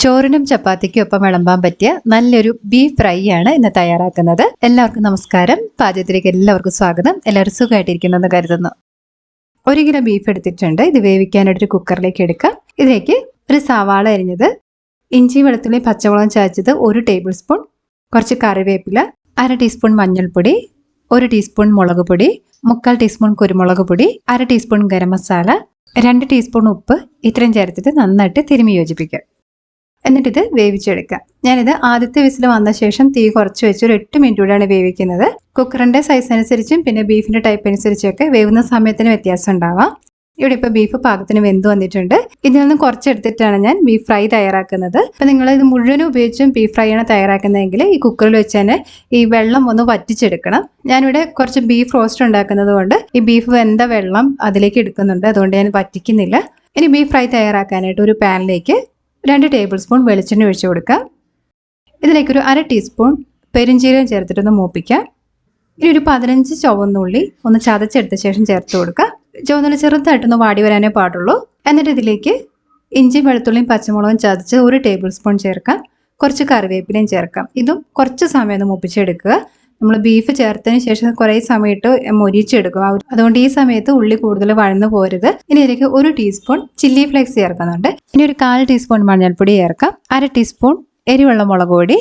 ചോറിനും ചപ്പാത്തിക്കും ഒപ്പം വിളമ്പാൻ പറ്റിയ നല്ലൊരു ബീഫ് ഫ്രൈ ആണ് ഇന്ന് തയ്യാറാക്കുന്നത്. എല്ലാവർക്കും നമസ്കാരം. പാചകത്തിലേക്ക് എല്ലാവർക്കും സ്വാഗതം. എല്ലാവരും സുഖമായിട്ടിരിക്കുന്നെന്ന് കരുതുന്നു. ഒരു കിലോ ബീഫ് എടുത്തിട്ടുണ്ട്. ഇത് വേവിക്കാനായിട്ടൊരു കുക്കറിലേക്ക് എടുക്കാം. ഇതിലേക്ക് ഒരു സവാള അരിഞ്ഞത് ഇഞ്ചി വെളുത്തുള്ളി പച്ചമുളകും ചാച്ചത് ഒരു ടേബിൾ സ്പൂൺ കുറച്ച് കറിവേപ്പില അര ടീസ്പൂൺ മഞ്ഞൾപ്പൊടി ഒരു ടീസ്പൂൺ മുളക് പൊടി മുക്കാൽ ടീസ്പൂൺ കുരുമുളക് പൊടി അര ടീസ്പൂൺ ഗരം മസാല രണ്ട് ടീസ്പൂൺ ഉപ്പ് ഇത്രയും ചേർത്തിട്ട് നന്നായിട്ട് തിരുമി യോജിപ്പിക്കുക എന്നിട്ടിത് വേവിച്ചെടുക്കുക. ഞാനിത് ആദ്യത്തെ വിസിൽ വന്ന ശേഷം തീ കുറച്ച് വെച്ച് ഒരു എട്ട് മിനിറ്റ് കൂടെയാണ് വേവിക്കുന്നത്. കുക്കറിന്റെ സൈസ് അനുസരിച്ചും പിന്നെ ബീഫിന്റെ ടൈപ്പ് അനുസരിച്ചൊക്കെ വേവുന്ന സമയത്തിന് വ്യത്യാസം ഉണ്ടാവാം. ഇവിടെ ഇപ്പോൾ ബീഫ് പാകത്തിന് വെന്ത് വന്നിട്ടുണ്ട്. ഇതിൽ നിന്ന് കുറച്ചെടുത്തിട്ടാണ് ഞാൻ ബീഫ് ഫ്രൈ തയ്യാറാക്കുന്നത്. അപ്പോൾ നിങ്ങൾ ഇത് മുഴുവനും ഉപയോഗിച്ചും ബീഫ് ഫ്രൈ ആണ് തയ്യാറാക്കുന്നതെങ്കിൽ ഈ കുക്കറിൽ വെച്ച് തന്നെ ഈ വെള്ളം ഒന്ന് വറ്റിച്ചെടുക്കണം. ഞാനിവിടെ കുറച്ച് ബീഫ് റോസ്റ്റ് ഉണ്ടാക്കുന്നത് കൊണ്ട് ഈ ബീഫ് വെന്ത വെള്ളം അതിലേക്ക് എടുക്കുന്നുണ്ട്. അതുകൊണ്ട് ഞാൻ വറ്റിക്കുന്നില്ല. ഇനി ബീഫ് ഫ്രൈ തയ്യാറാക്കാനായിട്ട് ഒരു പാനിലേക്ക് രണ്ട് ടേബിൾ സ്പൂൺ വെളിച്ചെണ്ണ ഒഴിച്ചു കൊടുക്കുക. ഇതിലേക്കൊരു അര ടീസ്പൂൺ പെരിഞ്ചീരകം ചേർത്തിട്ടൊന്ന് മൂപ്പിക്കുക. ഇനി ഒരു പതിനഞ്ച് ചുവന്നുള്ളി ഒന്ന് ചതച്ചെടുത്ത ശേഷം ചേർത്ത് കൊടുക്കുക. ചുവന്നുള്ളി ചെറുതായിട്ടൊന്ന് വാടി വരാനേ പാടുള്ളൂ. എന്നിട്ട് ഇതിലേക്ക് ഇഞ്ചി വെളുത്തുള്ളിയും പച്ചമുളകും ചതച്ച് ഒരു ടേബിൾ സ്പൂൺ ചേർക്കാം. കുറച്ച് കറിവേപ്പിലയും ചേർക്കാം. ഇതും കുറച്ച് സമയം ഒന്ന് മൂപ്പിച്ചെടുക്കുക. നമ്മൾ ബീഫ് ചേർത്തതിന് ശേഷം കുറേ സമയത്ത് മൊരിച്ചെടുക്കും. അതുകൊണ്ട് ഈ സമയത്ത് ഉള്ളി കൂടുതൽ വഴന്നു പോരുത്. ഇനി ഇതിലേക്ക് ഒരു ടീസ്പൂൺ ചില്ലി ഫ്ലേക്സ് ചേർക്കുന്നുണ്ട്. ഇനി ഒരു കാൽ ടീസ്പൂൺ മഞ്ഞൾപ്പൊടി ചേർക്കാം. അര ടീസ്പൂൺ എരിവെള്ള മുളക് പൊടി.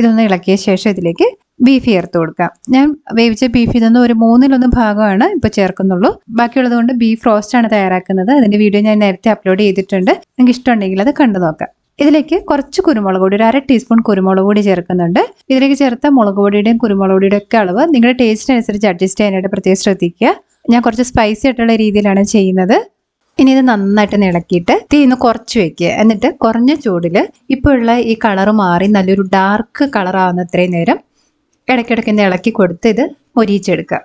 ഇതൊന്ന് ഇളക്കിയ ശേഷം ഇതിലേക്ക് ബീഫ് ചേർത്ത് കൊടുക്കാം. ഞാൻ വേവിച്ച ബീഫ് ഇതൊന്നും ഒരു മൂന്നിലൊന്ന് ഭാഗമാണ് ഇപ്പോൾ ചേർക്കുന്നുള്ളൂ. ബാക്കിയുള്ളത് കൊണ്ട് ബീഫ് ആണ് തയ്യാറാക്കുന്നത്. അതിന്റെ വീഡിയോ ഞാൻ നേരത്തെ അപ്ലോഡ് ചെയ്തിട്ടുണ്ട്. നിങ്ങൾക്ക് ഇഷ്ടമുണ്ടെങ്കിൽ അത് കണ്ടു നോക്കാം. ഇതിലേക്ക് കുറച്ച് കുരുമുളക് പൊടി ഒരു അര ടീസ്പൂൺ കുരുമുളക് പൊടി ചേർക്കുന്നുണ്ട്. ഇതിലേക്ക് ചേർത്ത മുളക് പൊടിയുടെയും കുരുമുളക് പൊടിയുടെ ഒക്കെ അളവ് നിങ്ങളുടെ ടേസ്റ്റ് അനുസരിച്ച് അഡ്ജസ്റ്റ് ചെയ്യാനായിട്ട് പ്രത്യേകം ശ്രദ്ധിക്കുക. ഞാൻ കുറച്ച് സ്പൈസി ആയിട്ടുള്ള രീതിയിലാണ് ചെയ്യുന്നത്. ഇനി ഇത് നന്നായിട്ട് ഇളക്കിയിട്ട് തീ ഒന്ന് കുറച്ച് വെക്കുക. എന്നിട്ട് കുറഞ്ഞ ചൂടിൽ ഇപ്പോൾ ഉള്ള ഈ കളർ മാറി നല്ലൊരു ഡാർക്ക് കളറാവുന്ന അത്രയും നേരം ഇടയ്ക്കിടയ്ക്ക് ഇളക്കി കൊടുത്ത് ഇത് മൊരിയിച്ചെടുക്കുക.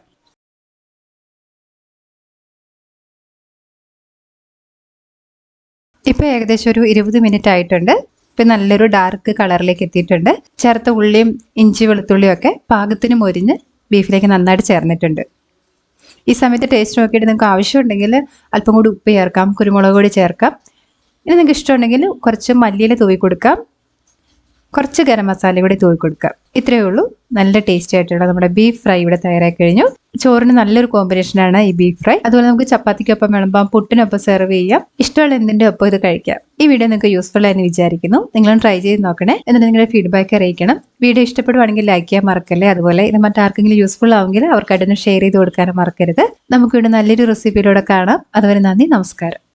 ഇപ്പോൾ ഏകദേശം ഒരു ഇരുപത് മിനിറ്റ് ആയിട്ടുണ്ട്. ഇപ്പം നല്ലൊരു ഡാർക്ക് കളറിലേക്ക് എത്തിയിട്ടുണ്ട്. ചേർത്ത ഉള്ളിയും ഇഞ്ചി വെളുത്തുള്ളിയും ഒക്കെ പാകത്തിന് മൊരിഞ്ഞ് ബീഫിലേക്ക് നന്നായിട്ട് ചേർന്നിട്ടുണ്ട്. ഈ സമയത്ത് ടേസ്റ്റ് നോക്കിയിട്ട് നിങ്ങൾക്ക് ആവശ്യമുണ്ടെങ്കിൽ അല്പം കൂടി ഉപ്പ് ചേർക്കാം കുരുമുളക് പൊടി ചേർക്കാം. ഇനി നിങ്ങൾക്ക് ഇഷ്ടമുണ്ടെങ്കിൽ കുറച്ച് മല്ലിയിൽ തൂവി കൊടുക്കാം. കുറച്ച് ഗരം മസാല കൂടി തൂവി കൊടുക്കുക. ഇത്രയേ ഉള്ളൂ. നല്ല ടേസ്റ്റി ആയിട്ടുള്ള നമ്മുടെ ബീഫ് ഫ്രൈ ഇവിടെ തയ്യാറായി കഴിഞ്ഞു. ചോറിന് നല്ലൊരു കോമ്പിനേഷനാണ് ഈ ബീഫ് ഫ്രൈ അതുപോലെ നമുക്ക് ചപ്പാത്തിക്കൊപ്പം വിളമ്പാം പുട്ടിനൊപ്പം സെർവ് ചെയ്യാം. ഇഷ്ടമുള്ള എന്തിന്റെ ഒപ്പം ഇത് കഴിക്കാം. ഈ വീഡിയോ നിങ്ങൾക്ക് യൂസ്ഫുൾ ആയെന്ന് വിചാരിക്കുന്നു. നിങ്ങളും ട്രൈ ചെയ്ത് നോക്കണേ. എന്നിട്ട് നിങ്ങളുടെ ഫീഡ്ബാക്ക് അറിയിക്കണം. വീഡിയോ ഇഷ്ടപ്പെടുവാണെങ്കിൽ ലൈക്ക് ചെയ്യാൻ മറക്കല്ലേ? അതുപോലെ ഇത് മറ്റാർക്കെങ്കിലും യൂസ്ഫുൾ ആവുമെങ്കിൽ അവർക്കായിട്ടൊന്ന് ഷെയർ ചെയ്ത് കൊടുക്കാനും മറക്കരുത്. നമുക്ക് ഇവിടെ നല്ലൊരു റെസിപ്പിയിലൂടെ കാണാം. അതുവരെ നന്ദി നമസ്കാരം.